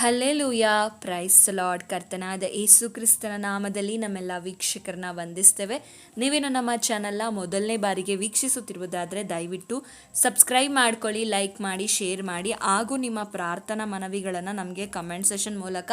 Hallelujah. Price lord. ಕರ್ತನಾದ ಯೇಸು ಕ್ರಿಸ್ತನ ನಾಮದಲ್ಲಿ ನಮ್ಮೆಲ್ಲ ವೀಕ್ಷಕರನ್ನ ವಂದಿಸ್ತೇವೆ. ನೀವೇನು ನಮ್ಮ ಚಾನಲ್ನ ಮೊದಲನೇ ಬಾರಿಗೆ ವೀಕ್ಷಿಸುತ್ತಿರುವುದಾದರೆ ದಯವಿಟ್ಟು ಸಬ್ಸ್ಕ್ರೈಬ್ ಮಾಡ್ಕೊಳ್ಳಿ, ಲೈಕ್ ಮಾಡಿ, ಶೇರ್ ಮಾಡಿ. ಹಾಗೂ ನಿಮ್ಮ ಪ್ರಾರ್ಥನಾ ಮನವಿಗಳನ್ನು ನಮಗೆ ಕಮೆಂಟ್ ಸೆಷನ್ ಮೂಲಕ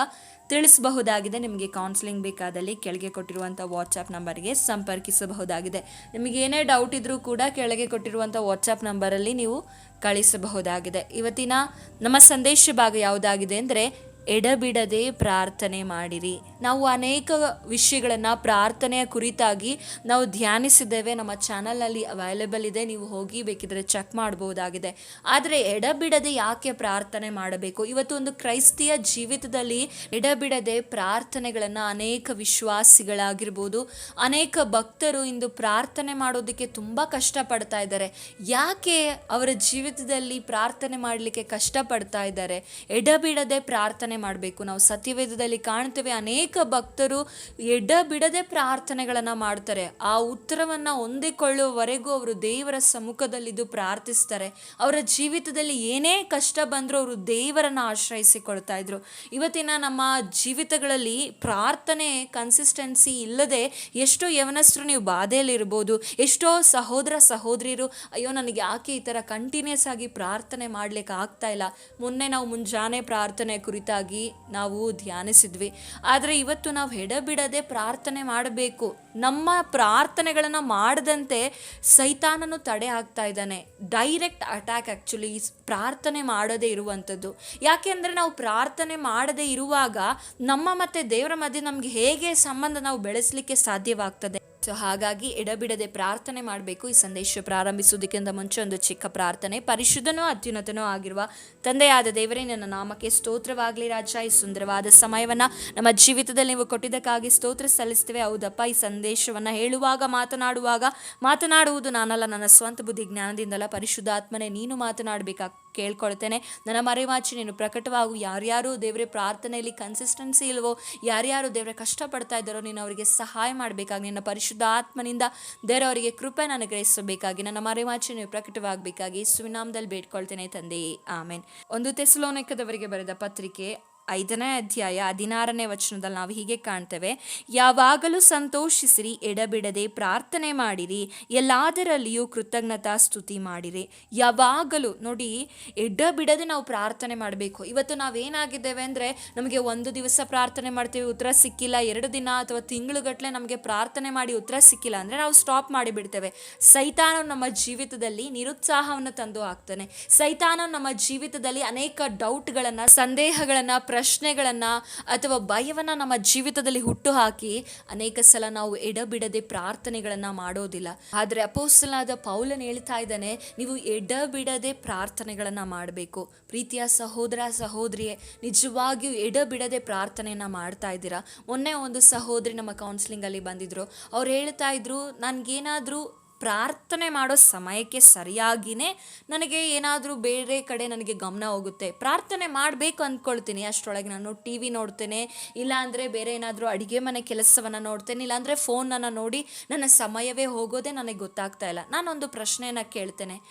ತಿಳಿಸಬಹುದಾಗಿದೆ. ನಿಮಗೆ ಕೌನ್ಸಿಲಿಂಗ್ ಬೇಕಾದಲ್ಲಿ ಕೆಳಗೆ ಕೊಟ್ಟಿರುವಂಥ ವಾಟ್ಸಪ್ ನಂಬರ್ಗೆ ಸಂಪರ್ಕಿಸಬಹುದಾಗಿದೆ. ನಿಮಗೇನೇ ಡೌಟ್ ಇದ್ದರೂ ಕೂಡ ಕೆಳಗೆ ಕೊಟ್ಟಿರುವಂಥ ವಾಟ್ಸಪ್ ನಂಬರಲ್ಲಿ ನೀವು ಕಳಿಸಬಹುದಾಗಿದೆ. ಇವತ್ತಿನ ನಮ್ಮ ಸಂದೇಶ ಭಾಗ ಯಾವುದಾಗಿದೆ ಅಂದರೆ ಎಡಬಿಡದೆ ಪ್ರಾರ್ಥನೆ ಮಾಡಿರಿ. ನಾವು ಅನೇಕ ವಿಷಯಗಳನ್ನು ಪ್ರಾರ್ಥನೆಯ ಕುರಿತಾಗಿ ನಾವು ಧ್ಯಾನಿಸಿದ್ದೇವೆ. ನಮ್ಮ ಚಾನಲಲ್ಲಿ ಅವೈಲೇಬಲ್ ಇದೆ. ನೀವು ಹೋಗಿ ಬೇಕಿದ್ರೆ ಚೆಕ್ ಮಾಡ್ಬೋದಾಗಿದೆ. ಆದರೆ ಎಡಬಿಡದೆ ಯಾಕೆ ಪ್ರಾರ್ಥನೆ ಮಾಡಬೇಕು? ಇವತ್ತು ಒಂದು ಕ್ರೈಸ್ತಿಯ ಜೀವಿತದಲ್ಲಿ ಎಡಬಿಡದೆ ಪ್ರಾರ್ಥನೆಗಳನ್ನು ಅನೇಕ ವಿಶ್ವಾಸಿಗಳಾಗಿರ್ಬೋದು. ಅನೇಕ ಭಕ್ತರು ಇಂದು ಪ್ರಾರ್ಥನೆ ಮಾಡೋದಕ್ಕೆ ತುಂಬ ಕಷ್ಟಪಡ್ತಾ ಇದ್ದಾರೆ. ಯಾಕೆ ಅವರ ಜೀವಿತದಲ್ಲಿ ಪ್ರಾರ್ಥನೆ ಮಾಡಲಿಕ್ಕೆ ಕಷ್ಟಪಡ್ತಾ ಇದ್ದಾರೆ? ಎಡಬಿಡದೆ ಪ್ರಾರ್ಥನೆ ಮಾಡಬೇಕು. ನಾವು ಸತ್ಯವೇದದಲ್ಲಿ ಕಾಣ್ತೇವೆ ಅನೇಕ ಭಕ್ತರು ಎಡ ಬಿಡದೆ ಪ್ರಾರ್ಥನೆಗಳನ್ನು ಮಾಡ್ತಾರೆ. ಆ ಉತ್ತರವನ್ನು ಹೊಂದಿಕೊಳ್ಳುವವರೆಗೂ ಅವರು ದೇವರ ಸಮ್ಮುಖದಲ್ಲಿದ್ದು ಪ್ರಾರ್ಥಿಸ್ತಾರೆ. ಅವರ ಜೀವಿತದಲ್ಲಿ ಏನೇ ಕಷ್ಟ ಬಂದರೂ ಅವರು ದೇವರನ್ನು ಆಶ್ರಯಿಸಿಕೊಳ್ತಾ ಇದ್ರು. ಇವತ್ತಿನ ನಮ್ಮ ಜೀವಿತಗಳಲ್ಲಿ ಪ್ರಾರ್ಥನೆ ಕನ್ಸಿಸ್ಟೆನ್ಸಿ ಇಲ್ಲದೆ ಎಷ್ಟೋ ಯವನಸ್ಥರು ನೀವು ಬಾಧೆಯಲ್ಲಿರ್ಬೋದು, ಎಷ್ಟೋ ಸಹೋದರ ಸಹೋದರಿಯರು ಅಯ್ಯೋ ನನಗೆ ಯಾಕೆ ಈ ಥರ ಕಂಟಿನ್ಯೂಸ್ ಆಗಿ ಪ್ರಾರ್ಥನೆ ಮಾಡಲಿಕ್ಕೆ ಆಗ್ತಾ ಇಲ್ಲ? ಮೊನ್ನೆ ನಾವು ಮುಂಜಾನೆ ಪ್ರಾರ್ಥನೆ ಕುರಿತಾಗಿ ನಾವು ಧ್ಯಾನಿಸಿದ್ವಿ. ಆದರೆ ಇವತ್ತು ನಾವು ಎಡಬಿಡದೆ ಪ್ರಾರ್ಥನೆ ಮಾಡಬೇಕು. ನಮ್ಮ ಪ್ರಾರ್ಥನೆಗಳನ್ನು ಮಾಡದಂತೆ ಸೈತಾನನು ತಡೆ ಆಗ್ತಾ ಇದ್ದಾನೆ. ಡೈರೆಕ್ಟ್ ಅಟ್ಯಾಕ್ ಆ್ಯಕ್ಚುಲಿ ಪ್ರಾರ್ಥನೆ ಮಾಡದೇ ಇರುವಂಥದ್ದು. ಯಾಕೆ ಅಂದರೆ ನಾವು ಪ್ರಾರ್ಥನೆ ಮಾಡದೇ ಇರುವಾಗ ನಮ್ಮ ಮತ್ತು ದೇವರ ಮಧ್ಯೆ ನಮಗೆ ಹೇಗೆ ಸಂಬಂಧ ನಾವು ಬೆಳೆಸಲಿಕ್ಕೆ ಸಾಧ್ಯವಾಗ್ತದೆ? ಸೊ ಹಾಗಾಗಿ ಎಡಬಿಡದೆ ಪ್ರಾರ್ಥನೆ ಮಾಡಬೇಕು. ಈ ಸಂದೇಶ ಪ್ರಾರಂಭಿಸುವುದಕ್ಕಿಂತ ಮುಂಚೆ ಒಂದು ಚಿಕ್ಕ ಪ್ರಾರ್ಥನೆ. ಪರಿಶುದ್ಧನೂ, ಅತ್ಯುನ್ನತನೂ ಆಗಿರುವ ತಂದೆಯಾದ ದೇವರೇ, ನನ್ನ ನಾಮಕ್ಕೆ ಸ್ತೋತ್ರವಾಗಲಿ ರಾಜ. ಈ ಸುಂದರವಾದ ಸಮಯವನ್ನು ನಮ್ಮ ಜೀವಿತದಲ್ಲಿ ನೀವು ಕೊಟ್ಟಿದ್ದಕ್ಕಾಗಿ ಸ್ತೋತ್ರ ಸಲ್ಲಿಸ್ತೇವೆ. ಹೌದಪ್ಪ, ಈ ಸಂದೇಶವನ್ನು ಹೇಳುವಾಗ, ಮಾತನಾಡುವಾಗ, ಮಾತನಾಡುವುದು ನಾನಲ್ಲ. ನನ್ನ ಸ್ವಂತ ಬುದ್ಧಿ ಜ್ಞಾನದಿಂದಲ್ಲ, ಪರಿಶುದ್ಧಾತ್ಮನೆ, ನೀನು ಮಾತನಾಡಬೇಕಾ ಕೇಳ್ಕೊಳ್ತೇನೆ. ನನ್ನ ಮರೆಮಾಚಿ, ನೀನು ಪ್ರಕಟವಾಗು. ಯಾರ್ಯಾರು ದೇವರೇ ಪ್ರಾರ್ಥನೆಯಲ್ಲಿ ಕನ್ಸಿಸ್ಟೆನ್ಸಿ ಇಲ್ವೋ, ಯಾರ್ಯಾರು ದೇವರೇ ಕಷ್ಟಪಡ್ತಾ ಇದ್ದಾರೋ, ನೀನು ಅವರಿಗೆ ಸಹಾಯ ಮಾಡಬೇಕಾಗಿ, ನಿನ್ನ ಪರಿಶುದ್ಧ ಆತ್ಮನಿಂದ ದೇವರವರಿಗೆ ಕೃಪೆ ನಾನು ಗ್ರಹಿಸಬೇಕಾಗಿ ನನ್ನ ಮರೆಮಾಚಿ ನೀವು ಪ್ರಕಟವಾಗಬೇಕಾಗಿ ಸುವಿನಾಮದಲ್ಲಿ ಬೇಡ್ಕೊಳ್ತೇನೆ ತಂದೆಯೇ ಆಮೇನ್. ಒಂದು ತೆಸಲೋನಕದವರಿಗೆ ಬರೆದ ಪತ್ರಿಕೆ ಐದನೇ ಅಧ್ಯಾಯ ಹದಿನಾರನೇ ವಚನದಲ್ಲಿ ನಾವು ಹೀಗೆ ಕಾಣ್ತೇವೆ, ಯಾವಾಗಲೂ ಸಂತೋಷಿಸಿರಿ, ಎಡಬಿಡದೆ ಪ್ರಾರ್ಥನೆ ಮಾಡಿರಿ, ಎಲ್ಲಾದರಲ್ಲಿಯೂ ಕೃತಜ್ಞತಾ ಸ್ತುತಿ ಮಾಡಿರಿ. ಯಾವಾಗಲೂ, ನೋಡಿ, ಎಡಬಿಡದೆ ನಾವು ಪ್ರಾರ್ಥನೆ ಮಾಡಬೇಕು. ಇವತ್ತು ನಾವೇನಾಗಿದ್ದೇವೆ ಅಂದರೆ, ನಮಗೆ ಒಂದು ದಿವಸ ಪ್ರಾರ್ಥನೆ ಮಾಡ್ತೀವಿ, ಉತ್ತರ ಸಿಕ್ಕಿಲ್ಲ, ಎರಡು ದಿನ ಅಥವಾ ತಿಂಗಳುಗಟ್ಟಲೆ ನಮಗೆ ಪ್ರಾರ್ಥನೆ ಮಾಡಿ ಉತ್ತರ ಸಿಕ್ಕಿಲ್ಲ ಅಂದರೆ ನಾವು ಸ್ಟಾಪ್ ಮಾಡಿಬಿಡ್ತೇವೆ. ಸೈತಾನ ನಮ್ಮ ಜೀವಿತದಲ್ಲಿ ನಿರುತ್ಸಾಹವನ್ನು ತಂದು ಹಾಕ್ತಾನೆ. ಸೈತಾನ ನಮ್ಮ ಜೀವಿತದಲ್ಲಿ ಅನೇಕ ಡೌಟ್ಗಳನ್ನು, ಸಂದೇಹಗಳನ್ನು ಪ್ರಶ್ನೆಗಳನ್ನು ಅಥವಾ ಭಯವನ್ನು ನಮ್ಮ ಜೀವಿತದಲ್ಲಿ ಹುಟ್ಟು ಹಾಕಿ ಅನೇಕ ಸಲ ನಾವು ಎಡಬಿಡದೆ ಪ್ರಾರ್ಥನೆಗಳನ್ನು ಮಾಡೋದಿಲ್ಲ. ಆದರೆ ಅಪೋಸಲಾದ ಪೌಲನ್ ಹೇಳ್ತಾ ಇದ್ದಾನೆ, ನೀವು ಎಡಬಿಡದೆ ಪ್ರಾರ್ಥನೆಗಳನ್ನು ಮಾಡಬೇಕು. ಪ್ರೀತಿಯ ಸಹೋದರ, ಸಹೋದರಿಯೇ, ನಿಜವಾಗಿಯೂ ಎಡಬಿಡದೆ ಪ್ರಾರ್ಥನೆಯನ್ನು ಮಾಡ್ತಾ ಇದ್ದೀರಾ? ಮೊನ್ನೆ ಒಂದು ಸಹೋದರಿ ನಮ್ಮ ಕೌನ್ಸಿಲಿಂಗಲ್ಲಿ ಬಂದಿದ್ರು. ಅವ್ರು ಹೇಳ್ತಾ ಇದ್ರು, ನನಗೇನಾದರೂ ಪ್ರಾರ್ಥನೆ ಮಾಡೋ ಸಮಯಕ್ಕೆ ಸರಿಯಾಗಿಯೇ ನನಗೆ ಏನಾದರೂ ಬೇರೆ ಕಡೆ ನನಗೆ ಗಮನ ಹೋಗುತ್ತೆ. ಪ್ರಾರ್ಥನೆ ಮಾಡಬೇಕು ಅಂದ್ಕೊಳ್ತೀನಿ. ಅಷ್ಟರೊಳಗೆ ನಾನು ಟಿ ವಿ ನೋಡ್ತೇನೆ. ಇಲ್ಲಾಂದರೆ ಬೇರೆ ಏನಾದರೂ ಅಡುಗೆ ಮನೆ ಕೆಲಸವನ್ನು ನೋಡ್ತೇನೆ. ಇಲ್ಲಾಂದರೆ ಫೋನನ್ನು ನೋಡಿ ನನ್ನ ಸಮಯವೇ ಹೋಗೋದೇ ನನಗೆ ಗೊತ್ತಾಗ್ತಾ ಇಲ್ಲ. ನಾನೊಂದು ಪ್ರಶ್ನೆಯನ್ನು ಕೇಳ್ತೇನೆ.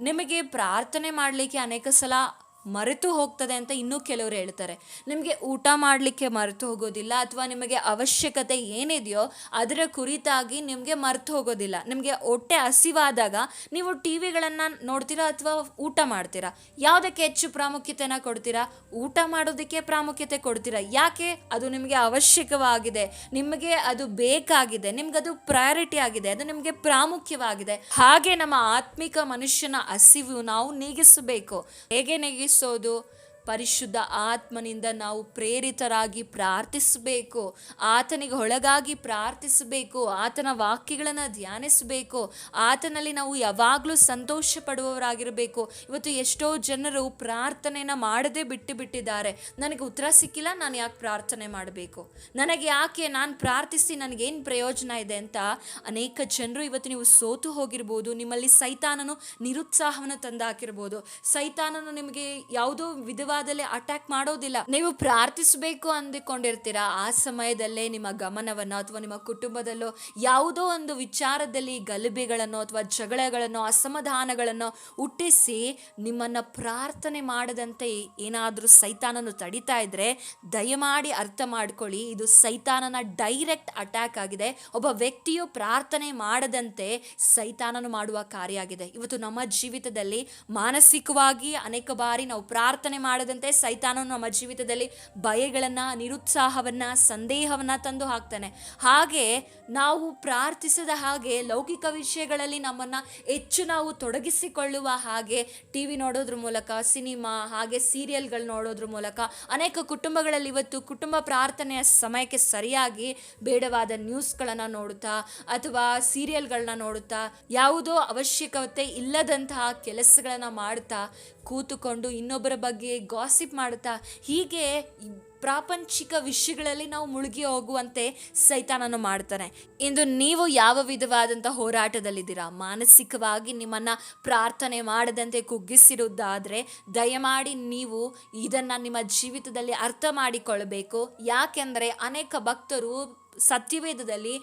ನಿಮಗೆ ಪ್ರಾರ್ಥನೆ ಮಾಡಲಿಕ್ಕೆ ಅನೇಕ ಸಲ ಮರೆತು ಹೋಗ್ತದೆ ಅಂತ ಇನ್ನೂ ಕೆಲವರು ಹೇಳ್ತಾರೆ. ನಿಮಗೆ ಊಟ ಮಾಡಲಿಕ್ಕೆ ಮರೆತು ಹೋಗೋದಿಲ್ಲ ಅಥವಾ ನಿಮಗೆ ಅವಶ್ಯಕತೆ ಏನಿದೆಯೋ ಅದರ ಕುರಿತಾಗಿ ನಿಮಗೆ ಮರೆತು ಹೋಗೋದಿಲ್ಲ. ನಿಮಗೆ ಹೊಟ್ಟೆ ಹಸಿವಾದಾಗ ನೀವು ಟಿ ವಿಗಳನ್ನು ನೋಡ್ತೀರಾ ಅಥವಾ ಊಟ ಮಾಡ್ತೀರಾ? ಯಾವುದಕ್ಕೆ ಹೆಚ್ಚು ಪ್ರಾಮುಖ್ಯತೆನ ಕೊಡ್ತೀರಾ? ಊಟ ಮಾಡೋದಕ್ಕೆ ಪ್ರಾಮುಖ್ಯತೆ ಕೊಡ್ತೀರಾ? ಯಾಕೆ ಅದು ನಿಮಗೆ ಅವಶ್ಯಕವಾಗಿದೆ? ನಿಮಗೆ ಅದು ಬೇಕಾಗಿದೆ. ನಿಮ್ಗದು ಪ್ರಯಾರಿಟಿ ಆಗಿದೆ. ಅದು ನಿಮಗೆ ಪ್ರಾಮುಖ್ಯವಾಗಿದೆ. ಹಾಗೆ ನಮ್ಮ ಆತ್ಮಿಕ ಮನುಷ್ಯನ ಹಸಿವು ನಾವು ನೀಗಿಸಬೇಕು. ಹೇಗೆ ನೀಗಿಸೋದು ಪರಿಶುದ್ಧ ಆತ್ಮನಿಂದ ನಾವು ಪ್ರೇರಿತರಾಗಿ ಪ್ರಾರ್ಥಿಸಬೇಕು, ಆತನಿಗೆ ಒಳಗಾಗಿ ಪ್ರಾರ್ಥಿಸಬೇಕು, ಆತನ ವಾಕ್ಯಗಳನ್ನು ಧ್ಯಾನಿಸಬೇಕು, ಆತನಲ್ಲಿ ನಾವು ಯಾವಾಗಲೂ ಸಂತೋಷ ಪಡುವವರಾಗಿರಬೇಕು ಇವತ್ತು ಎಷ್ಟೋ ಜನರು ಪ್ರಾರ್ಥನೆಯನ್ನು ಮಾಡದೆ ಬಿಟ್ಟು ಬಿಟ್ಟಿದ್ದಾರೆ. ನನಗೆ ಉತ್ತರ ಸಿಕ್ಕಿಲ್ಲ, ನಾನು ಯಾಕೆ ಪ್ರಾರ್ಥನೆ ಮಾಡಬೇಕು? ನನಗೆ ಯಾಕೆ ನಾನು ಪ್ರಾರ್ಥಿಸಿ ನನಗೇನು ಪ್ರಯೋಜನ ಇದೆ ಅಂತ ಅನೇಕ ಜನರು ಇವತ್ತು ನೀವು ಸೋತು ಹೋಗಿರ್ಬೋದು, ನಿಮ್ಮಲ್ಲಿ ಸೈತಾನನು ನಿರುತ್ಸಾಹವನ್ನು ತಂದಾಕಿರ್ಬೋದು. ಸೈತಾನನು ನಿಮಗೆ ಯಾವುದೋ ವಿಧವಾದ ವಿಧವಾದಲ್ಲಿ ಅಟ್ಯಾಕ್ ಮಾಡೋದಿಲ್ಲ. ನೀವು ಪ್ರಾರ್ಥಿಸಬೇಕು ಅಂದುಕೊಂಡಿರ್ತೀರಾ? ಆ ಸಮಯದಲ್ಲೇ ನಿಮ್ಮ ಗಮನವನ್ನು ಅಥವಾ ನಿಮ್ಮ ಕುಟುಂಬದಲ್ಲೋ ಯಾವುದೋ ಒಂದು ವಿಚಾರದಲ್ಲಿ ಗಲಭೆಗಳನ್ನು ಅಥವಾ ಜಗಳಗಳನ್ನು, ಅಸಮಾಧಾನಗಳನ್ನು ಹುಟ್ಟಿಸಿ ನಿಮ್ಮನ್ನ ಪ್ರಾರ್ಥನೆ ಮಾಡದಂತೆ ಏನಾದರೂ ಸೈತಾನನು ತಡಿತಾ ಇದ್ರೆ ದಯಮಾಡಿ ಅರ್ಥ ಮಾಡ್ಕೊಳ್ಳಿ, ಇದು ಸೈತಾನನ ಡೈರೆಕ್ಟ್ ಅಟ್ಯಾಕ್ ಆಗಿದೆ. ಒಬ್ಬ ವ್ಯಕ್ತಿಯು ಪ್ರಾರ್ಥನೆ ಮಾಡದಂತೆ ಸೈತಾನನು ಮಾಡುವ ಕಾರ್ಯ ಆಗಿದೆ. ಇವತ್ತು ನಮ್ಮ ಜೀವಿತದಲ್ಲಿ ಮಾನಸಿಕವಾಗಿ ಅನೇಕ ಬಾರಿ ನಾವು ಪ್ರಾರ್ಥನೆ ಮಾಡದಂತೆ ಸೈತಾನನು ನಮ್ಮ ಜೀವಿತದಲ್ಲಿ ಭಯಗಳನ್ನು, ನಿರುತ್ಸಾಹವನ್ನ, ಸಂದೇಹವನ್ನು ತಂದು ಹಾಕ್ತಾನೆ. ಹಾಗೆ ನಾವು ಪ್ರಾರ್ಥಿಸದ ಹಾಗೆ, ಲೌಕಿಕ ವಿಷಯಗಳಲ್ಲಿ ನಮ್ಮನ್ನ ಹೆಚ್ಚು ನಾವು ತೊಡಗಿಸಿಕೊಳ್ಳುವ ಹಾಗೆ ಟಿ ವಿ ನೋಡೋದ್ರ ಮೂಲಕ, ಸಿನಿಮಾ, ಹಾಗೆ ಸೀರಿಯಲ್ಗಳು ನೋಡೋದ್ರ ಮೂಲಕ, ಅನೇಕ ಕುಟುಂಬಗಳಲ್ಲಿ ಇವತ್ತು ಕುಟುಂಬ ಪ್ರಾರ್ಥನೆಯ ಸಮಯಕ್ಕೆ ಸರಿಯಾಗಿ ಬೇಡವಾದ ನ್ಯೂಸ್ಗಳನ್ನು ನೋಡುತ್ತಾ, ಅಥವಾ ಸೀರಿಯಲ್ಗಳನ್ನ ನೋಡುತ್ತಾ, ಯಾವುದೋ ಅವಶ್ಯಕತೆ ಇಲ್ಲದಂತಹ ಕೆಲಸಗಳನ್ನು ಮಾಡ್ತಾ ಕೂತುಕೊಂಡು ಇನ್ನೊಬ್ಬರ ಬಗ್ಗೆ ಗಾಸಿಪ್ ಮಾಡುತ್ತಾ, ಹೀಗೆ ಪ್ರಾಪಂಚಿಕ ವಿಷಯಗಳಲ್ಲಿ ನಾವು ಮುಳುಗಿ ಹೋಗುವಂತೆ ಸೈತಾನನು ಮಾಡ್ತಾನೆ. ಇಂದು ನೀವು ಯಾವ ವಿಧವಾದಂಥ ಹೋರಾಟದಲ್ಲಿದ್ದೀರಾ? ಮಾನಸಿಕವಾಗಿ ನಿಮ್ಮನ್ನ ಪ್ರಾರ್ಥನೆ ಮಾಡದಂತೆ ಕುಗ್ಗಿಸಿರುವುದಾದರೆ, ದಯಮಾಡಿ ನೀವು ಇದನ್ನು ನಿಮ್ಮ ಜೀವಿತದಲ್ಲಿ ಅರ್ಥ ಮಾಡಿಕೊಳ್ಳಬೇಕು. ಯಾಕೆಂದರೆ ಅನೇಕ ಭಕ್ತರು ಸತ್ಯವೇದದಲ್ಲಿ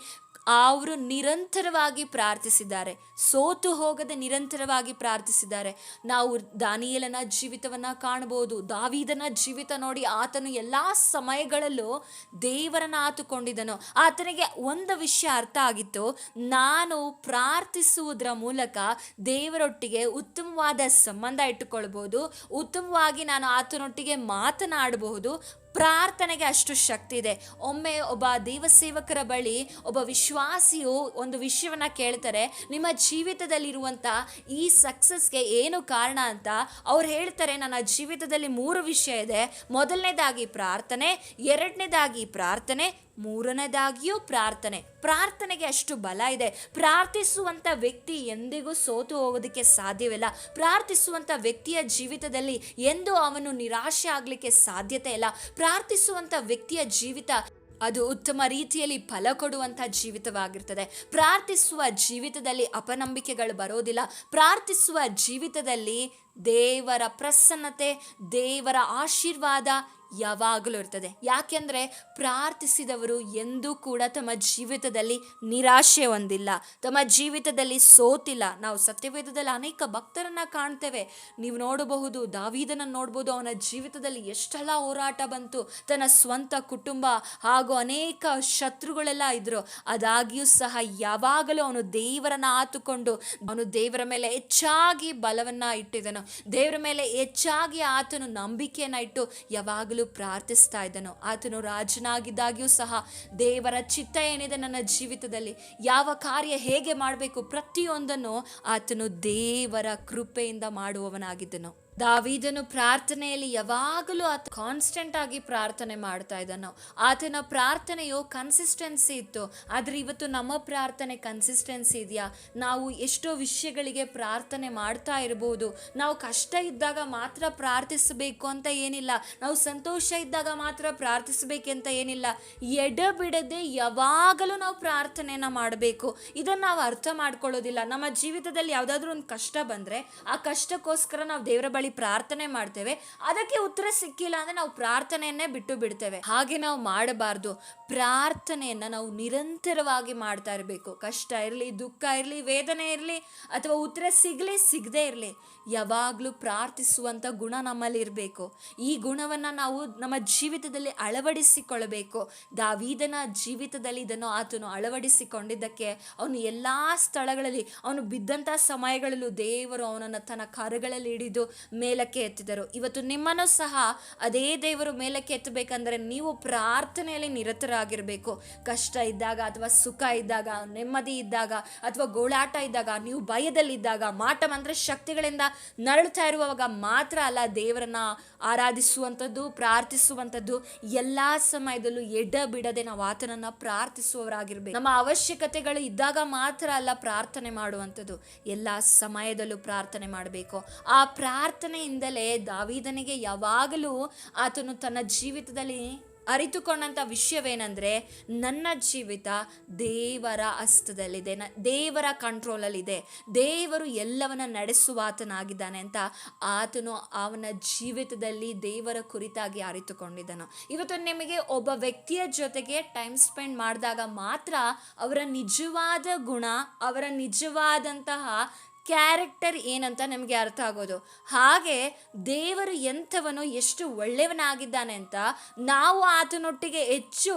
ಅವರು ನಿರಂತರವಾಗಿ ಪ್ರಾರ್ಥಿಸಿದ್ದಾರೆ. ಸೋತು ಹೋಗದೆ ನಿರಂತರವಾಗಿ ಪ್ರಾರ್ಥಿಸಿದ್ದಾರೆ. ನಾವು ದಾನಿಯಲನ ಜೀವಿತವನ್ನು ಕಾಣಬಹುದು. ದಾವಿದನ ಜೀವಿತ ನೋಡಿ ಆತನು ಎಲ್ಲ ಸಮಯಗಳಲ್ಲೂ ದೇವರನ್ನ ಆತುಕೊಂಡಿದ್ದನು. ಆತನಿಗೆ ಒಂದು ವಿಷಯ ಅರ್ಥ ಆಗಿತ್ತು. ನಾನು ಪ್ರಾರ್ಥಿಸುವುದರ ಮೂಲಕ ದೇವರೊಟ್ಟಿಗೆ ಉತ್ತಮವಾದ ಸಂಬಂಧ ಇಟ್ಟುಕೊಳ್ಬಹುದು. ಉತ್ತಮವಾಗಿ ನಾನು ಆತನೊಟ್ಟಿಗೆ ಮಾತನಾಡಬಹುದು. ಪ್ರಾರ್ಥನೆಗೆ ಅಷ್ಟು ಶಕ್ತಿ ಇದೆ. ಒಮ್ಮೆ ಒಬ್ಬ ದೇವಸೇವಕರ ಬಳಿ ಒಬ್ಬ ವಿಶ್ವಾಸಿಯು ಒಂದು ವಿಷಯವನ್ನು ಕೇಳ್ತಾರೆ, ನಿಮ್ಮ ಜೀವಿತದಲ್ಲಿರುವಂಥ ಈ ಸಕ್ಸಸ್ಗೆ ಏನು ಕಾರಣ ಅಂತ ಅವ್ರು ಹೇಳ್ತಾರೆ, ನನ್ನ ಜೀವಿತದಲ್ಲಿ ಮೂರು ವಿಷಯ ಇದೆ. ಮೊದಲನೇದಾಗಿ ಪ್ರಾರ್ಥನೆ, ಎರಡನೇದಾಗಿ ಪ್ರಾರ್ಥನೆ ಮೂರನೇದಾಗಿಯೂ ಪ್ರಾರ್ಥನೆ. ಪ್ರಾರ್ಥನೆಗೆ ಅಷ್ಟು ಬಲ ಇದೆ. ಪ್ರಾರ್ಥಿಸುವಂಥ ವ್ಯಕ್ತಿ ಎಂದಿಗೂ ಸೋತು ಹೋಗೋದಕ್ಕೆ ಸಾಧ್ಯವಿಲ್ಲ. ಪ್ರಾರ್ಥಿಸುವಂಥ ವ್ಯಕ್ತಿಯ ಜೀವಿತದಲ್ಲಿ ಎಂದೂ ಅವನು ನಿರಾಶೆ ಆಗಲಿಕ್ಕೆ ಸಾಧ್ಯತೆ ಇಲ್ಲ. ಪ್ರಾರ್ಥಿಸುವಂಥ ವ್ಯಕ್ತಿಯ ಜೀವಿತ ಅದು ಉತ್ತಮ ರೀತಿಯಲ್ಲಿ ಫಲ ಕೊಡುವಂಥ ಜೀವಿತವಾಗಿರ್ತದೆ. ಪ್ರಾರ್ಥಿಸುವ ಜೀವಿತದಲ್ಲಿ ಅಪನಂಬಿಕೆಗಳು ಬರೋದಿಲ್ಲ. ಪ್ರಾರ್ಥಿಸುವ ಜೀವಿತದಲ್ಲಿ ದೇವರ ಪ್ರಸನ್ನತೆ, ದೇವರ ಆಶೀರ್ವಾದ ಯಾವಾಗಲೂ ಇರ್ತದೆ. ಯಾಕೆಂದರೆ ಪ್ರಾರ್ಥಿಸಿದವರು ಎಂದೂ ಕೂಡ ತಮ್ಮ ಜೀವಿತದಲ್ಲಿ ನಿರಾಶೆ ಹೊಂದಿಲ್ಲ. ತಮ್ಮ ಜೀವಿತದಲ್ಲಿ ಸೋತಿಲ್ಲ. ನಾವು ಸತ್ಯವೇದದಲ್ಲಿ ಅನೇಕ ಭಕ್ತರನ್ನು ಕಾಣ್ತೇವೆ. ನೀವು ನೋಡಬಹುದು ದಾವೀದನ ನೋಡ್ಬೋದು, ಅವನ ಜೀವಿತದಲ್ಲಿ ಎಷ್ಟೆಲ್ಲ ಹೋರಾಟ ಬಂತು. ತನ್ನ ಸ್ವಂತ ಕುಟುಂಬ ಹಾಗೂ ಅನೇಕ ಶತ್ರುಗಳೆಲ್ಲ ಇದ್ರು. ಅದಾಗಿಯೂ ಸಹ ಯಾವಾಗಲೂ ಅವನು ದೇವರನ್ನ ಆತುಕೊಂಡು, ಅವನು ದೇವರ ಮೇಲೆ ಹೆಚ್ಚಾಗಿ ಬಲವನ್ನ ಇಟ್ಟಿದನು. ದೇವರ ಮೇಲೆ ಹೆಚ್ಚಾಗಿ ಆತನು ನಂಬಿಕೆಯನ್ನು ಇಟ್ಟು, ಯಾವಾಗಲೂ ಪ್ರಾರ್ಥಿಸ್ತಾ ಇದ್ದನು, ಆತನು ರಾಜನಾಗಿದ್ದಾಗ್ಯೂ ಸಹ ದೇವರ ಚಿತ್ತ ಏನಿದೆ ನನ್ನ ಜೀವಿತದಲ್ಲಿ, ಯಾವ ಕಾರ್ಯ ಹೇಗೆ ಮಾಡಬೇಕು ಪ್ರತಿಯೊಂದನ್ನು ಆತನು ದೇವರ ಕೃಪೆಯಿಂದ ಮಾಡುವವನಾಗಿದ್ದನು. ದಾವೀದನು ಪ್ರಾರ್ಥನೆಯಲ್ಲಿ ಯಾವಾಗಲೂ ಆತ ಕಾನ್ಸ್ಟೆಂಟ್ ಆಗಿ ಪ್ರಾರ್ಥನೆ ಮಾಡ್ತಾ ಇದ್ದಾನೋ. ಆತನ ಪ್ರಾರ್ಥನೆಯು ಕನ್ಸಿಸ್ಟೆನ್ಸಿ ಇತ್ತು. ಆದರೆ ಇವತ್ತು ನಮ್ಮ ಪ್ರಾರ್ಥನೆ ಕನ್ಸಿಸ್ಟೆನ್ಸಿ ಇದೆಯಾ? ನಾವು ಎಷ್ಟೋ ವಿಷಯಗಳಿಗೆ ಪ್ರಾರ್ಥನೆ ಮಾಡ್ತಾ ಇರ್ಬೋದು. ನಾವು ಕಷ್ಟ ಇದ್ದಾಗ ಮಾತ್ರ ಪ್ರಾರ್ಥಿಸಬೇಕು ಅಂತ ಏನಿಲ್ಲ. ನಾವು ಸಂತೋಷ ಇದ್ದಾಗ ಮಾತ್ರ ಪ್ರಾರ್ಥಿಸಬೇಕಂತ ಏನಿಲ್ಲ. ಎಡಬಿಡದೆ ಯಾವಾಗಲೂ ನಾವು ಪ್ರಾರ್ಥನೆಯನ್ನು ಮಾಡಬೇಕು. ಇದನ್ನು ನಾವು ಅರ್ಥ ಮಾಡ್ಕೊಳ್ಳೋದಿಲ್ಲ. ನಮ್ಮ ಜೀವಿತದಲ್ಲಿ ಯಾವುದಾದ್ರೂ ಒಂದು ಕಷ್ಟ ಬಂದರೆ ಆ ಕಷ್ಟಕ್ಕೋಸ್ಕರ ನಾವು ದೇವರ ಬಳಿ ಪ್ರಾರ್ಥನೆ ಮಾಡ್ತೇವೆ, ಅದಕ್ಕೆ ಉತ್ತರ ಸಿಕ್ಕಿಲ್ಲ ಅಂದ್ರೆ ನಾವು ಪ್ರಾರ್ಥನೆಯನ್ನೇ ಬಿಟ್ಟು ಬಿಡ್ತೇವೆ. ಹಾಗೆ ನಾವು ಮಾಡಬಾರ್ದು. ಪ್ರಾರ್ಥನೆಯನ್ನ ನಾವು ನಿರಂತರವಾಗಿ ಮಾಡ್ತಾ ಇರಬೇಕು. ಕಷ್ಟ ಇರಲಿ, ದುಃಖ ಇರಲಿ, ವೇದನೆ ಇರಲಿ, ಅಥವಾ ಉತ್ತರ ಸಿಗಲಿ, ಸಿಗದೆ ಇರಲಿ, ಯಾವಾಗಲೂ ಪ್ರಾರ್ಥಿಸುವಂಥ ಗುಣ ನಮ್ಮಲ್ಲಿ ಇರಬೇಕು. ಈ ಗುಣವನ್ನು ನಾವು ನಮ್ಮ ಜೀವಿತದಲ್ಲಿ ಅಳವಡಿಸಿಕೊಳ್ಳಬೇಕು. ದಾವೀದನ ಜೀವಿತದಲ್ಲಿ ಇದನ್ನು ಆತನು ಅಳವಡಿಸಿಕೊಂಡಿದ್ದಕ್ಕೆ ಅವನು ಎಲ್ಲ ಸ್ಥಳಗಳಲ್ಲಿ, ಅವನು ಬಿದ್ದಂಥ ಸಮಯಗಳಲ್ಲೂ ದೇವರು ಅವನನ್ನು ತನ್ನ ಕರಗಳಲ್ಲಿ ಹಿಡಿದು ಮೇಲಕ್ಕೆ ಎತ್ತಿದರು. ಇವತ್ತು ನಿಮ್ಮನ್ನು ಸಹ ಅದೇ ದೇವರು ಮೇಲಕ್ಕೆ ಎತ್ತಬೇಕಂದ್ರೆ ನೀವು ಪ್ರಾರ್ಥನೆಯಲ್ಲಿ ನಿರತರಾಗಿರಬೇಕು. ಕಷ್ಟ ಇದ್ದಾಗ ಅಥವಾ ಸುಖ ಇದ್ದಾಗ, ನೆಮ್ಮದಿ ಇದ್ದಾಗ ಅಥವಾ ಗೋಳಾಟ ಇದ್ದಾಗ, ನೀವು ಭಯದಲ್ಲಿದ್ದಾಗ, ಮಾಟ ಮಂತ್ರ ಶಕ್ತಿಗಳಿಂದ ನರಳುತ್ತಾ ಇರುವಾಗ ಮಾತ್ರ ಅಲ್ಲ, ದೇವರನ್ನ ಆರಾಧಿಸುವಂಥದ್ದು, ಪ್ರಾರ್ಥಿಸುವಂಥದ್ದು, ಎಲ್ಲ ಸಮಯದಲ್ಲೂ ಎಡ ಬಿಡದೆ ನಾವು ಆತನನ್ನ ಪ್ರಾರ್ಥಿಸುವವರಾಗಿರ್ಬೇಕು. ನಮ್ಮ ಅವಶ್ಯಕತೆಗಳು ಇದ್ದಾಗ ಮಾತ್ರ ಅಲ್ಲ, ಪ್ರಾರ್ಥನೆ ಮಾಡುವಂಥದ್ದು. ಎಲ್ಲ ಸಮಯದಲ್ಲೂ ಪ್ರಾರ್ಥನೆ ಮಾಡಬೇಕು. ಆ ಪ್ರಾರ್ಥನೆಯಿಂದಲೇ ದಾವೀದನಿಗೆ ಯಾವಾಗಲೂ ಆತನು ತನ್ನ ಜೀವಿತದಲ್ಲಿ ಅರಿತುಕೊಂಡಂಥ ವಿಷಯವೇನೆಂದರೆ, ನನ್ನ ಜೀವಿತ ದೇವರ ಹಸ್ತದಲ್ಲಿದೆ, ನ, ದೇವರ ಕಂಟ್ರೋಲಲ್ಲಿದೆ. ದೇವರು ಎಲ್ಲವನ್ನ ನಡೆಸುವ ಆತನಾಗಿದ್ದಾನೆ ಅಂತ ಆತನು ಅವನ ಜೀವಿತದಲ್ಲಿ ದೇವರ ಕುರಿತಾಗಿ ಅರಿತುಕೊಂಡಿದ್ದನು. ಇವತ್ತು ನಿಮಗೆ ಒಬ್ಬ ವ್ಯಕ್ತಿಯ ಜೊತೆಗೆ ಟೈಮ್ ಸ್ಪೆಂಡ್ ಮಾಡಿದಾಗ ಮಾತ್ರ ಅವರ ನಿಜವಾದ ಗುಣ, ಅವರ ನಿಜವಾದಂತಹ ಕ್ಯಾರೆಕ್ಟರ್ ಏನಂತ ನಮಗೆ ಅರ್ಥ ಆಗೋದು. ಹಾಗೆ ದೇವರು ಎಂಥವನು ಎಷ್ಟು ಒಳ್ಳೆಯವನಾಗಿದ್ದಾನೆ ಅಂತ ನಾವು ಆತನೊಟ್ಟಿಗೆ ಹೆಚ್ಚು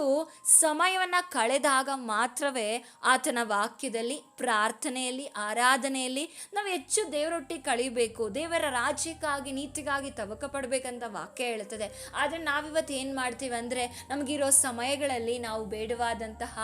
ಸಮಯವನ್ನು ಕಳೆದಾಗ ಮಾತ್ರವೇ ಆತನ ವಾಕ್ಯದಲ್ಲಿ, ಪ್ರಾರ್ಥನೆಯಲ್ಲಿ, ಆರಾಧನೆಯಲ್ಲಿ ನಾವು ಹೆಚ್ಚು ದೇವರೊಟ್ಟಿಗೆ ಕಳಿಬೇಕು, ದೇವರ ರಾಜ್ಯಕ್ಕಾಗಿ, ನೀತಿಗಾಗಿ ತವಕ ಪಡಬೇಕಂತ ವಾಕ್ಯ ಹೇಳ್ತದೆ ಆದರೆ ನಾವಿವತ್ತು ಏನು ಮಾಡ್ತೀವಿ ಅಂದರೆ ನಮಗಿರೋ ಸಮಯಗಳಲ್ಲಿ ನಾವು ಬೇಡವಾದಂತಹ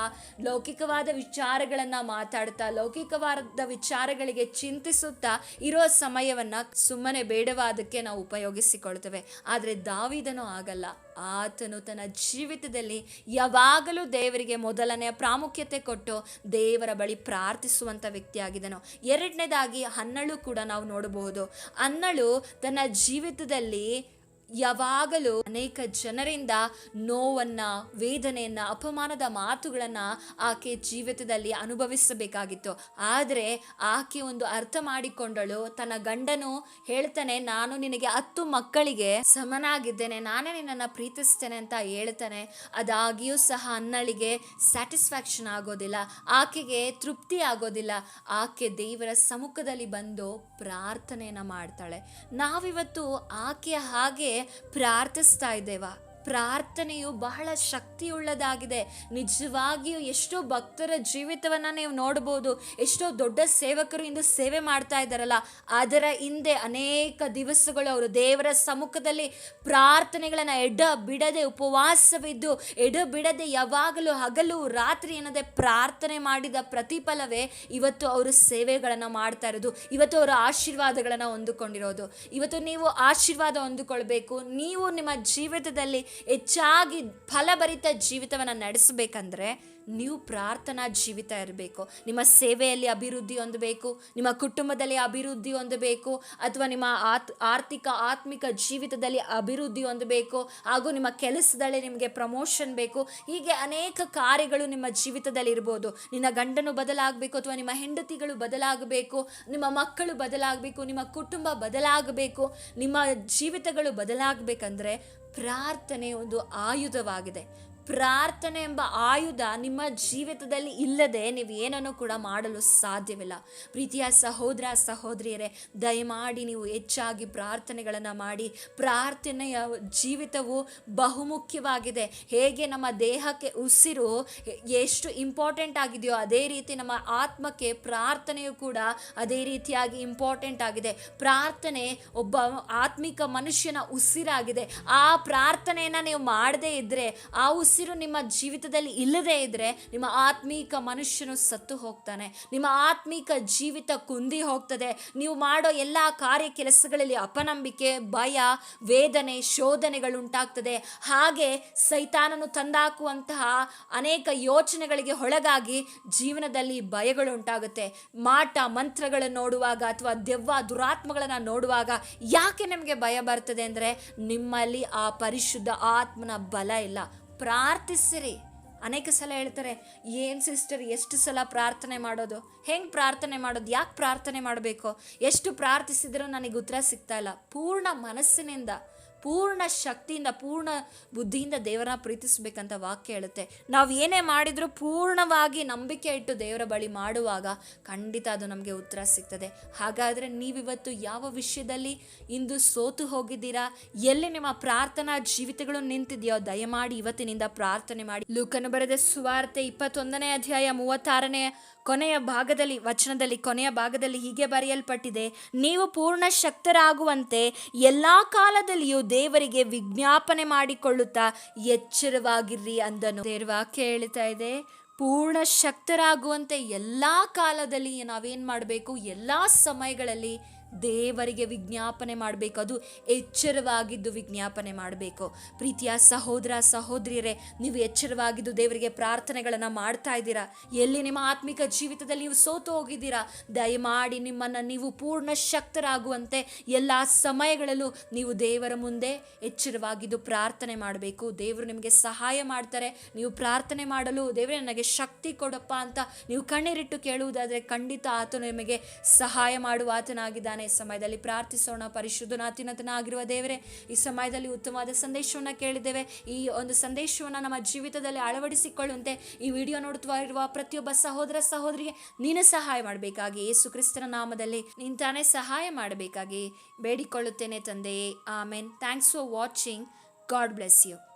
ಲೌಕಿಕವಾದ ವಿಚಾರಗಳನ್ನು ಮಾತಾಡ್ತಾ, ಲೌಕಿಕವಾದ ವಿಚಾರಗಳಿಗೆ ಚಿಂತಿಸುತ್ತಾ ಇರೋ ಸಮಯವನ್ನು ಸುಮ್ಮನೆ ಬೇಡವಾದಕ್ಕೆ ನಾವು ಉಪಯೋಗಿಸಿಕೊಳ್ತೇವೆ. ಆದರೆ ದಾವಿದನು ಆಗಲ್ಲ. ಆತನು ತನ್ನ ಜೀವಿತದಲ್ಲಿ ಯಾವಾಗಲೂ ದೇವರಿಗೆ ಮೊದಲನೆಯ ಪ್ರಾಮುಖ್ಯತೆ ಕೊಟ್ಟು ದೇವರ ಬಳಿ ಪ್ರಾರ್ಥಿಸುವಂಥ ವ್ಯಕ್ತಿಯಾಗಿದ್ದನು. ಎರಡನೇದಾಗಿ ಹನ್ನಳು ಕೂಡ ನಾವು ನೋಡಬಹುದು. ಹನ್ನಳು ತನ್ನ ಜೀವಿತದಲ್ಲಿ ಯಾವಾಗಲೂ ಅನೇಕ ಜನರಿಂದ ನೋವನ್ನ, ವೇದನೆಯನ್ನ, ಅಪಮಾನದ ಮಾತುಗಳನ್ನ ಆಕೆ ಜೀವಿತದಲ್ಲಿ ಅನುಭವಿಸಬೇಕಾಗಿತ್ತು. ಆದರೆ ಆಕೆ ಒಂದು ಅರ್ಥ ಮಾಡಿಕೊಂಡಳು, ತನ್ನ ಗಂಡನು ಹೇಳ್ತಾನೆ, ನಾನು ನಿನಗೆ ಹತ್ತು ಮಕ್ಕಳಿಗೆ ಸಮನಾಗಿದ್ದೇನೆ, ನಾನೇ ನಿನ್ನನ್ನು ಪ್ರೀತಿಸ್ತೇನೆ ಅಂತ ಹೇಳ್ತಾನೆ. ಅದಾಗಿಯೂ ಸಹ ಅನ್ನಳಿಗೆ ಸ್ಯಾಟಿಸ್ಫ್ಯಾಕ್ಷನ್ ಆಗೋದಿಲ್ಲ, ಆಕೆಗೆ ತೃಪ್ತಿ ಆಗೋದಿಲ್ಲ. ಆಕೆ ದೇವರ ಸಮ್ಮುಖದಲ್ಲಿ ಬಂದು ಪ್ರಾರ್ಥನೆಯನ್ನ ಮಾಡ್ತಾಳೆ. ನಾವಿವತ್ತು ಆಕೆಯ ಹಾಗೆ ಪ್ರಾರ್ಥಿಸ್ತಾ ಇದ್ದೇವಾ? ಪ್ರಾರ್ಥನೆಯು ಬಹಳ ಶಕ್ತಿಯುಳ್ಳದಾಗಿದೆ. ನಿಜವಾಗಿಯೂ ಎಷ್ಟೋ ಭಕ್ತರ ಜೀವಿತವನ್ನು ನೀವು ನೋಡ್ಬೋದು, ಎಷ್ಟೋ ದೊಡ್ಡ ಸೇವಕರು ಇಂದು ಸೇವೆ ಮಾಡ್ತಾ ಇದ್ದಾರಲ್ಲ. ಅದರ ಹಿಂದೆ ಅನೇಕ ದಿವಸಗಳು ಅವರು ದೇವರ ಸಮ್ಮುಖದಲ್ಲಿ ಪ್ರಾರ್ಥನೆಗಳನ್ನು ಎಡ ಬಿಡದೆ, ಉಪವಾಸವಿದ್ದು, ಎಡ ಬಿಡದೆ ಯಾವಾಗಲೂ ಹಗಲು ರಾತ್ರಿ ಏನದೆ ಪ್ರಾರ್ಥನೆ ಮಾಡಿದ ಪ್ರತಿಫಲವೇ ಇವತ್ತು ಅವರು ಸೇವೆಗಳನ್ನು ಮಾಡ್ತಾ ಇರೋದು. ಇವತ್ತು ಅವರ ಆಶೀರ್ವಾದಗಳನ್ನು ಹೊಂದಿಕೊಂಡಿರೋದು. ಇವತ್ತು ನೀವು ಆಶೀರ್ವಾದ ಹೊಂದಿಕೊಳ್ಬೇಕು. ನೀವು ನಿಮ್ಮ ಜೀವಿತದಲ್ಲಿ ಹೆಚ್ಚಾಗಿ ಫಲಭರಿತ ಜೀವಿತವನ್ನು ನಡೆಸಬೇಕಂದ್ರೆ ನೀವು ಪ್ರಾರ್ಥನಾ ಜೀವಿತ ಇರಬೇಕು. ನಿಮ್ಮ ಸೇವೆಯಲ್ಲಿ ಅಭಿವೃದ್ಧಿ ಹೊಂದಬೇಕು, ನಿಮ್ಮ ಕುಟುಂಬದಲ್ಲಿ ಅಭಿವೃದ್ಧಿ ಹೊಂದಬೇಕು, ಅಥವಾ ನಿಮ್ಮ ಆತ್, ಆರ್ಥಿಕ, ಆತ್ಮಿಕ ಜೀವಿತದಲ್ಲಿ ಅಭಿವೃದ್ಧಿ ಹೊಂದಬೇಕು, ಹಾಗೂ ನಿಮ್ಮ ಕೆಲಸದಲ್ಲಿ ನಿಮಗೆ ಪ್ರಮೋಷನ್ ಬೇಕು, ಹೀಗೆ ಅನೇಕ ಕಾರ್ಯಗಳು ನಿಮ್ಮ ಜೀವಿತದಲ್ಲಿ ಇರ್ಬೋದು. ನಿನ್ನ ಗಂಡನು ಬದಲಾಗಬೇಕು, ಅಥವಾ ನಿಮ್ಮ ಹೆಂಡತಿಗಳು ಬದಲಾಗಬೇಕು, ನಿಮ್ಮ ಮಕ್ಕಳು ಬದಲಾಗಬೇಕು, ನಿಮ್ಮ ಕುಟುಂಬ ಬದಲಾಗಬೇಕು, ನಿಮ್ಮ ಜೀವಿತಗಳು ಬದಲಾಗಬೇಕಂದ್ರೆ ಪ್ರಾರ್ಥನೆ ಒಂದು ಆಯುಧವಾಗಿದೆ. ಪ್ರಾರ್ಥನೆ ಎಂಬ ಆಯುಧ ನಿಮ್ಮ ಜೀವಿತದಲ್ಲಿ ಇಲ್ಲದೆ ನೀವು ಏನನ್ನು ಕೂಡ ಮಾಡಲು ಸಾಧ್ಯವಿಲ್ಲ. ಪ್ರೀತಿಯ ಸಹೋದರ ಸಹೋದರಿಯರೇ, ದಯಮಾಡಿ ನೀವು ಹೆಚ್ಚಾಗಿ ಪ್ರಾರ್ಥನೆಗಳನ್ನು ಮಾಡಿ. ಪ್ರಾರ್ಥನೆಯ ಜೀವಿತವು ಬಹುಮುಖ್ಯವಾಗಿದೆ. ಹೇಗೆ ನಮ್ಮ ದೇಹಕ್ಕೆ ಉಸಿರು ಎಷ್ಟು ಇಂಪಾರ್ಟೆಂಟ್ ಆಗಿದೆಯೋ ಅದೇ ರೀತಿ ನಮ್ಮ ಆತ್ಮಕ್ಕೆ ಪ್ರಾರ್ಥನೆಯು ಕೂಡ ಅದೇ ರೀತಿಯಾಗಿ ಇಂಪಾರ್ಟೆಂಟ್ ಆಗಿದೆ. ಪ್ರಾರ್ಥನೆ ಒಬ್ಬ ಆತ್ಮಿಕ ಮನುಷ್ಯನ ಉಸಿರಾಗಿದೆ. ಆ ಪ್ರಾರ್ಥನೆಯನ್ನು ನೀವು ಮಾಡದೇ ಇದ್ದರೆ ಆ ಉಸಿರು ನಿಮ್ಮ ಜೀವಿತದಲ್ಲಿ ಇಲ್ಲದೇ ಇದ್ದರೆ ನಿಮ್ಮ ಆತ್ಮೀಕ ಮನುಷ್ಯನು ಸತ್ತು ಹೋಗ್ತಾನೆ. ನಿಮ್ಮ ಆತ್ಮೀಕ ಜೀವಿತ ಕುಂದಿ ಹೋಗ್ತದೆ. ನೀವು ಮಾಡೋ ಎಲ್ಲ ಕಾರ್ಯ ಕೆಲಸಗಳಲ್ಲಿ ಅಪನಂಬಿಕೆ, ಭಯ, ವೇದನೆ ಶೋಧನೆಗಳು ಉಂಟಾಗ್ತದೆ ಹಾಗೆ ಸೈತಾನನು ತಂದಾಕುವಂತಹ ಅನೇಕ ಯೋಚನೆಗಳಿಗೆ ಒಳಗಾಗಿ ಜೀವನದಲ್ಲಿ ಭಯಗಳು ಉಂಟಾಗುತ್ತೆ ಮಾಟ, ಮಂತ್ರಗಳನ್ನು ನೋಡುವಾಗ ಅಥವಾ ದೆವ್ವ, ದುರಾತ್ಮಗಳನ್ನು ನೋಡುವಾಗ ಯಾಕೆ ನಿಮಗೆ ಭಯ ಬರ್ತದೆ ಅಂದರೆ ನಿಮ್ಮಲ್ಲಿ ಆ ಪರಿಶುದ್ಧ ಆತ್ಮನ ಬಲ ಇಲ್ಲ. ಪ್ರಾರ್ಥಿಸಿರಿ. ಅನೇಕ ಸಲ ಹೇಳ್ತಾರೆ, ಏನು ಸಿಸ್ಟರ್ ಎಷ್ಟು ಸಲ ಪ್ರಾರ್ಥನೆ ಮಾಡೋದು? ಹೆಂಗೆ ಪ್ರಾರ್ಥನೆ ಮಾಡೋದು? ಯಾಕೆ ಪ್ರಾರ್ಥನೆ ಮಾಡಬೇಕು? ಎಷ್ಟು ಪ್ರಾರ್ಥಿಸಿದ್ರೂ ನನಗೆ ಉತ್ತರ ಸಿಗ್ತಾ ಇಲ್ಲ. ಪೂರ್ಣ ಮನಸ್ಸಿನಿಂದ ಪೂರ್ಣ ಶಕ್ತಿಯಿಂದ, ಪೂರ್ಣ ಬುದ್ಧಿಯಿಂದ ದೇವರನ್ನ ಪ್ರೀತಿಸಬೇಕಂತ ವಾಕ್ಯ ಹೇಳುತ್ತೆ. ನಾವು ಏನೇ ಮಾಡಿದರೂ ಪೂರ್ಣವಾಗಿ ನಂಬಿಕೆ ಇಟ್ಟು ದೇವರ ಬಳಿ ಮಾಡುವಾಗ ಖಂಡಿತ ಅದು ನಮಗೆ ಉತ್ತರ ಸಿಗ್ತದೆ. ಹಾಗಾದರೆ ನೀವಿವತ್ತು ಯಾವ ವಿಷಯದಲ್ಲಿ ಇಂದು ಸೋತು ಹೋಗಿದ್ದೀರಾ? ಎಲ್ಲಿ ನಿಮ್ಮ ಪ್ರಾರ್ಥನಾ ಜೀವಿತಗಳು ನಿಂತಿದೆಯೋ, ದಯಮಾಡಿ ಇವತ್ತಿನಿಂದ ಪ್ರಾರ್ಥನೆ ಮಾಡಿ. ಲೂಕನು ಬರೆದ ಸುವಾರ್ತೆ ಇಪ್ಪತ್ತೊಂದನೇ ಅಧ್ಯಾಯ ಮೂವತ್ತಾರನೇ ಕೊನೆಯ ಭಾಗದಲ್ಲಿ, ವಚನದಲ್ಲಿ, ಕೊನೆಯ ಭಾಗದಲ್ಲಿ ಹೀಗೆ ಬರೆಯಲ್ಪಟ್ಟಿದೆ, ನೀವು ಪೂರ್ಣ ಶಕ್ತರಾಗುವಂತೆ ಎಲ್ಲ ಕಾಲದಲ್ಲಿಯೂ ದೇವರಿಗೆ ವಿಜ್ಞಾಪನೆ ಮಾಡಿಕೊಳ್ಳುತ್ತಾ ಎಚ್ಚರವಾಗಿರ್ರಿ ಅಂದನು. ದೇವ್ರ ವಾಕ್ಯ ಹೇಳ್ತಾ ಇದೆ, ಪೂರ್ಣ ಶಕ್ತರಾಗುವಂತೆ ಎಲ್ಲ ಕಾಲದಲ್ಲಿ ನಾವೇನು ಮಾಡಬೇಕು? ಎಲ್ಲ ಸಮಯಗಳಲ್ಲಿ ದೇವರಿಗೆ ವಿಜ್ಞಾಪನೆ ಮಾಡಬೇಕು. ಅದು ಎಚ್ಚರವಾಗಿದ್ದು ವಿಜ್ಞಾಪನೆ ಮಾಡಬೇಕು. ಪ್ರೀತಿಯ ಸಹೋದರ, ಸಹೋದರಿಯರೇ, ನೀವು ಎಚ್ಚರವಾಗಿದ್ದು ದೇವರಿಗೆ ಪ್ರಾರ್ಥನೆಗಳನ್ನು ಮಾಡ್ತಾ ಇದ್ದೀರಾ? ಎಲ್ಲಿ ನಿಮ್ಮ ಆತ್ಮಿಕ ಜೀವಿತದಲ್ಲಿ ನೀವು ಸೋತು ಹೋಗಿದ್ದೀರಾ? ದಯಮಾಡಿ ನಿಮ್ಮನ್ನು ನೀವು ಪೂರ್ಣ ಶಕ್ತರಾಗುವಂತೆ ಎಲ್ಲ ಸಮಯಗಳಲ್ಲೂ ನೀವು ದೇವರ ಮುಂದೆ ಎಚ್ಚರವಾಗಿದ್ದು ಪ್ರಾರ್ಥನೆ ಮಾಡಬೇಕು. ದೇವರು ನಿಮಗೆ ಸಹಾಯ ಮಾಡ್ತಾರೆ. ನೀವು ಪ್ರಾರ್ಥನೆ ಮಾಡಲು ದೇವರೇ ನನಗೆ ಶಕ್ತಿ ಕೊಡಪ್ಪ ಅಂತ ನೀವು ಕಣ್ಣೀರಿಟ್ಟು ಕೇಳುವುದಾದರೆ ಖಂಡಿತ ಆತನು ನಿಮಗೆ ಸಹಾಯ ಮಾಡುವ ಆತನಾಗಿದ್ದಾನೆ. ಈ ಸಮಯದಲ್ಲಿ ಪ್ರಾರ್ಥಿಸೋಣ. ಪರಿಶುದ್ಧನಾಥಿನತನಾಗಿರುವ ದೇವರೇ, ಈ ಸಮಯದಲ್ಲಿ ಉತ್ತಮವಾದ ಸಂದೇಶವನ್ನು ಕೇಳಿದ್ದೇವೆ. ಈ ಒಂದು ಸಂದೇಶವನ್ನು ನಮ್ಮ ಜೀವಿತದಲ್ಲಿ ಅಳವಡಿಸಿಕೊಳ್ಳುವಂತೆ ಈ ವಿಡಿಯೋ ನೋಡುತ್ತಾ ಇರುವ ಪ್ರತಿಯೊಬ್ಬ ಸಹೋದರ ಸಹೋದರಿಗೆ ನೀನು ಸಹಾಯ ಮಾಡಬೇಕಾಗಿ, ಯೇಸು ಕ್ರಿಸ್ತನ ನಾಮದಲ್ಲಿ ನಿಂತಾನೆ ತಾನೇ ಸಹಾಯ ಮಾಡಬೇಕಾಗಿ ಬೇಡಿಕೊಳ್ಳುತ್ತೇನೆ ತಂದೆಯೇ. Amen. Thanks for watching God bless you